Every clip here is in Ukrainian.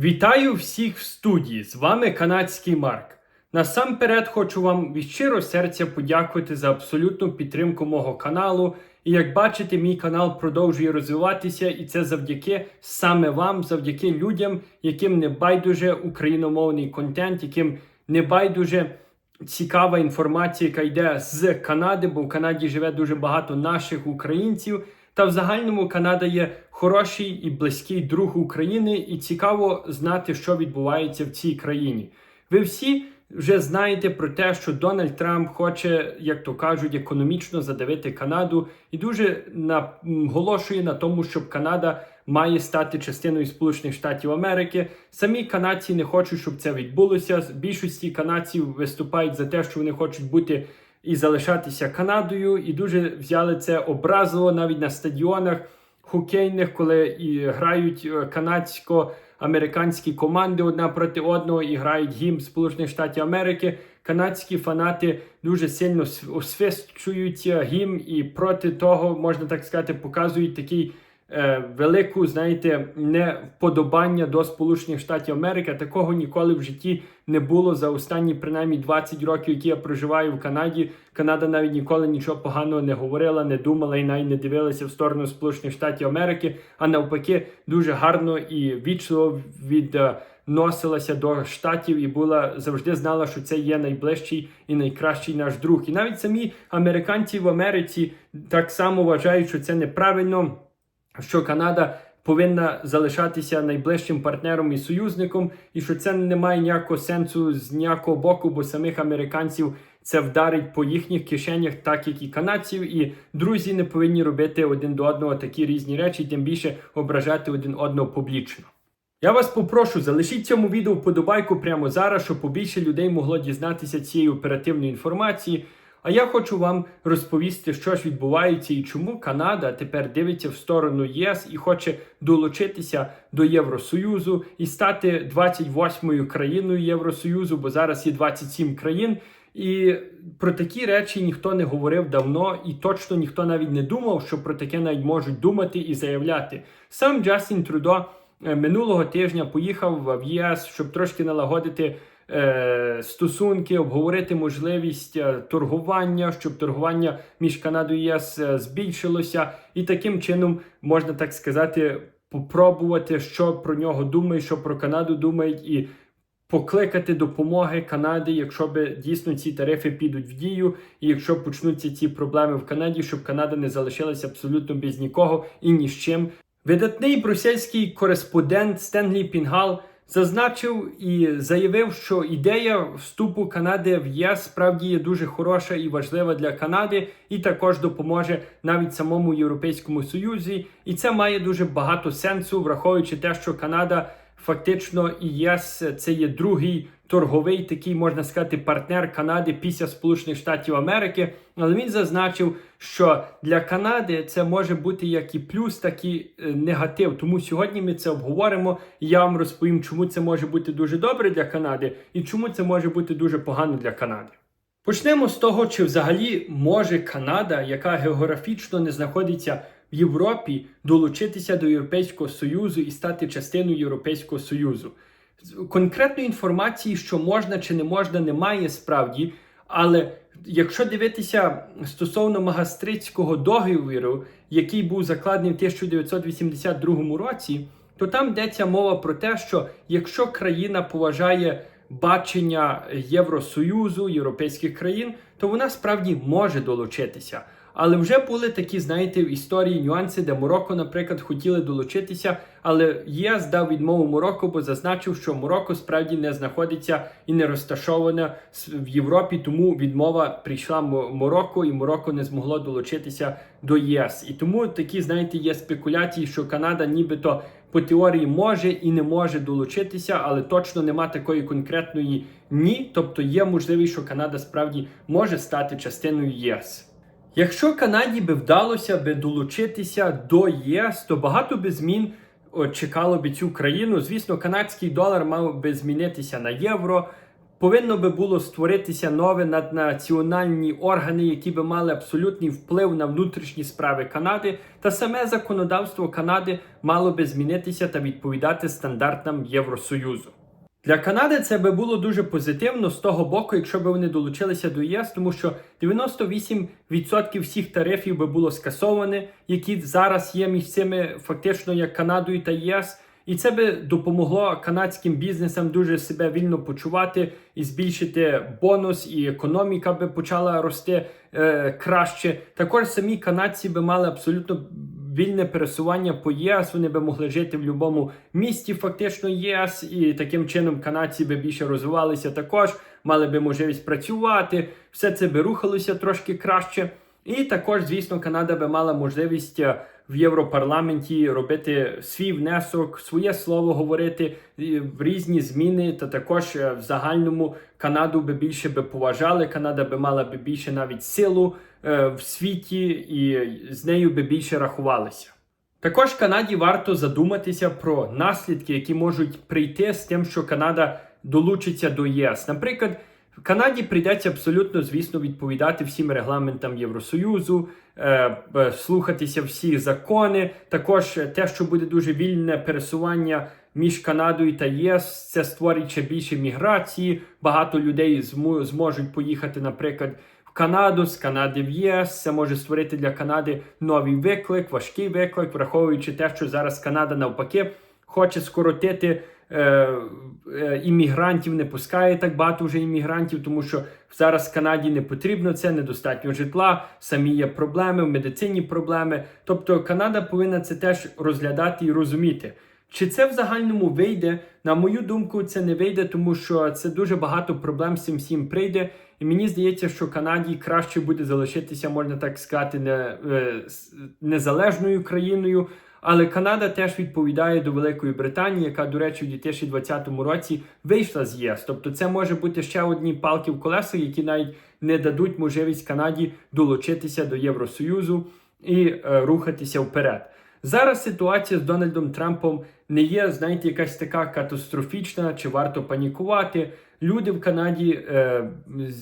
Вітаю всіх в студії! З вами канадський Марк. Насамперед хочу вам від щиро серця подякувати за абсолютну підтримку мого каналу. І як бачите, мій канал продовжує розвиватися, і це завдяки саме вам, завдяки людям, яким не байдуже україномовний контент, яким не байдуже цікава інформація, яка йде з Канади, бо в Канаді живе дуже багато наших українців. Та в загальному Канада є хороший і близький друг України, і цікаво знати, що відбувається в цій країні. Ви всі вже знаєте про те, що Дональд Трамп хоче, як то кажуть, економічно задавити Канаду, і дуже наголошує на тому, щоб Канада має стати частиною Сполучених Штатів Америки. Самі канадці не хочуть, щоб це відбулося. Більшості канадців виступають за те, що вони хочуть бути і залишатися Канадою, і дуже взяли це образливо навіть на стадіонах хокейних, коли і грають е, канадсько-американські команди одна проти одного і грають гімн Сполучених Штатів Америки. Канадські фанати дуже сильно освищують е, гімн і проти того, можна так сказати, показують такий. Е, велику, знаєте, невподобання до Сполучених Штатів Америки. Такого ніколи в житті не було за останні принаймні 20 років, які я проживаю в Канаді. Канада навіть ніколи нічого поганого не говорила, не думала і навіть не дивилася в сторону Сполучених Штатів Америки, а навпаки, дуже гарно і вічливо відносилася до штатів і була завжди знала, що це є найближчий і найкращий наш друг. І навіть самі американці в Америці так само вважають, що це неправильно що Канада повинна залишатися найближчим партнером і союзником, і що це не має ніякого сенсу з ніякого боку, бо самих американців це вдарить по їхніх кишенях, так як і канадців. І друзі не повинні робити один до одного такі різні речі, тим більше ображати один одного публічно. Я вас попрошу, залишіть цьому відео вподобайку прямо зараз, щоб побільше людей могло дізнатися цієї оперативної інформації. А я хочу вам розповісти, що ж відбувається і чому Канада тепер дивиться в сторону ЄС і хоче долучитися до Євросоюзу і стати 28-ю країною Євросоюзу, бо зараз є 27 країн. І про такі речі ніхто не говорив давно, і точно ніхто навіть не думав, що про таке навіть можуть думати і заявляти. Сам Джастін Трудо е, минулого тижня поїхав в ЄС, щоб трошки налагодити. Е, стосунки, обговорити можливість е, торгування, щоб торгування між Канадою і ЄС е, збільшилося, і таким чином можна так сказати попробувати, що про нього думають, що про Канаду думають, і покликати допомоги Канаді, якщо би дійсно ці тарифи підуть в дію, і якщо почнуться ці проблеми в Канаді, щоб Канада не залишилася абсолютно без нікого і ні з чим. Видатний брюссельський кореспондент Стенлі Пінгал зазначив і заявив, що ідея вступу Канади в ЄС справді є дуже хороша і важлива для Канади, і також допоможе навіть самому Європейському Союзі. І це має дуже багато сенсу, враховуючи те, що Канада фактично і ЄС це є другий торговий такий, можна сказати, партнер Канади після Сполучених Штатів Америки. Але він зазначив, що для Канади це може бути як і плюс, так і е, негатив. Тому сьогодні ми це обговоримо. і Я вам розповім, чому це може бути дуже добре для Канади і чому це може бути дуже погано для Канади. Почнемо з того, чи взагалі може Канада, яка географічно не знаходиться в Європі, долучитися до Європейського Союзу і стати частиною Європейського Союзу. Конкретної інформації, що можна чи не можна, немає справді. Але якщо дивитися стосовно магастрицького договору, який був закладений в 1982 році, то там йдеться мова про те, що якщо країна поважає бачення Євросоюзу, європейських країн, то вона справді може долучитися. Але вже були такі, знаєте, в історії нюанси, де Марокко, наприклад, хотіли долучитися, але ЄС дав відмову Марокко, бо зазначив, що Марокко справді не знаходиться і не розташоване в Європі, тому відмова прийшла Марокко, і Марокко не змогло долучитися до ЄС. І тому такі, знаєте, є спекуляції, що Канада нібито по теорії може і не може долучитися, але точно нема такої конкретної ні. Тобто є можливість, що Канада справді може стати частиною ЄС. Якщо Канаді би вдалося би долучитися до ЄС, то багато би змін чекало би цю країну. Звісно, канадський долар мав би змінитися на євро. повинно би було створитися нові наднаціональні органи, які би мали абсолютний вплив на внутрішні справи Канади, та саме законодавство Канади мало би змінитися та відповідати стандартам Євросоюзу. Для Канади це би було дуже позитивно з того боку, якщо б вони долучилися до ЄС, тому що 98% всіх тарифів би було скасоване, які зараз є між цими фактично як Канадою та ЄС. І це би допомогло канадським бізнесам дуже себе вільно почувати і збільшити бонус, і економіка би почала рости е, краще. Також самі канадці би мали абсолютно вільне пересування по ЄС. Вони би могли жити в будь-якому місті, фактично ЄС, і таким чином канадці би більше розвивалися також, мали би можливість працювати. Все це би рухалося трошки краще. І також, звісно, Канада би мала можливість е, в Європарламенті робити свій внесок, своє слово говорити в різні зміни. Та також е, в загальному Канаду би більше би поважали. Канада би мала би більше навіть силу е, в світі, і з нею би більше рахувалися. Також Канаді варто задуматися про наслідки, які можуть прийти з тим, що Канада долучиться до ЄС. Наприклад, Канаді прийдеться абсолютно, звісно, відповідати всім регламентам Євросоюзу, е, е, слухатися всі закони. Також е, те, що буде дуже вільне пересування між Канадою та ЄС, це створить ще більше міграції. Багато людей зму- зможуть поїхати, наприклад. В Канаду, з Канади в ЄС, це може створити для Канади новий виклик, важкий виклик, враховуючи те, що зараз Канада навпаки хоче скоротити е, іммігрантів, не пускає так багато вже іммігрантів, тому що зараз в Канаді не потрібно це, недостатньо житла, самі є проблеми, в медицині проблеми. Тобто Канада повинна це теж розглядати і розуміти. Чи це в загальному вийде? На мою думку, це не вийде, тому що це дуже багато проблем з цим всім прийде. І мені здається, що Канаді краще буде залишитися, можна так сказати, не, е, незалежною країною. Але Канада теж відповідає до Великої Британії, яка, до речі, у 2020 році вийшла з ЄС. Тобто, це може бути ще одні палки в колесах, які навіть не дадуть можливість Канаді долучитися до Євросоюзу і е, рухатися вперед. Зараз ситуація з Дональдом Трампом не є, знаєте, якась така катастрофічна, чи варто панікувати. Люди в Канаді е,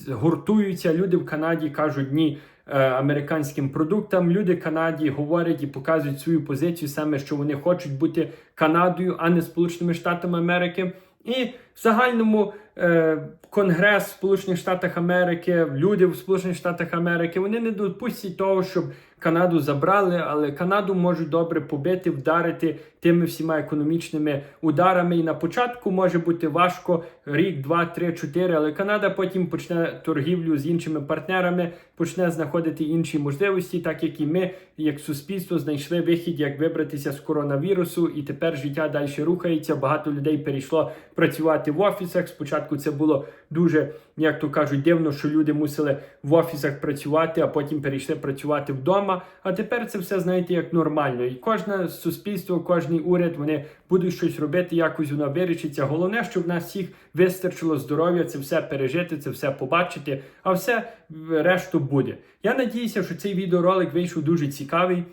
гуртуються, люди в Канаді кажуть ні е, американським продуктам. Люди в Канаді говорять і показують свою позицію саме, що вони хочуть бути Канадою, а не Сполученими Штатами Америки. І в загальному е, Конгрес в Сполучених Штатах Америки, люди в Сполучених Штатах Америки, вони не допустять того, щоб Канаду забрали, але Канаду можуть добре побити, вдарити тими всіма економічними ударами. І на початку може бути важко рік, два, три, чотири. Але Канада потім почне торгівлю з іншими партнерами, почне знаходити інші можливості, так як і ми, як суспільство, знайшли вихід, як вибратися з коронавірусу, і тепер життя далі рухається. Багато людей перейшло працювати в офісах. Спочатку це було дуже, як то кажуть, дивно, що люди мусили в офісах працювати, а потім перейшли працювати вдома. А тепер це все знаєте як нормально. І кожне суспільство, кожний уряд вони будуть щось робити, якось воно вирішиться. Головне, щоб нас всіх вистачило здоров'я, це все пережити, це все побачити, а все решту буде. Я надіюся, що цей відеоролик вийшов дуже цікавий.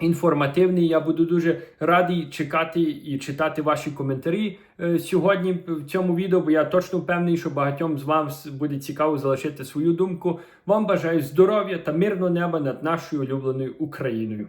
Інформативний, я буду дуже радий чекати і читати ваші коментарі е, сьогодні в цьому відео, бо я точно впевнений, що багатьом з вам буде цікаво залишити свою думку. Вам бажаю здоров'я та мирного неба над нашою улюбленою Україною.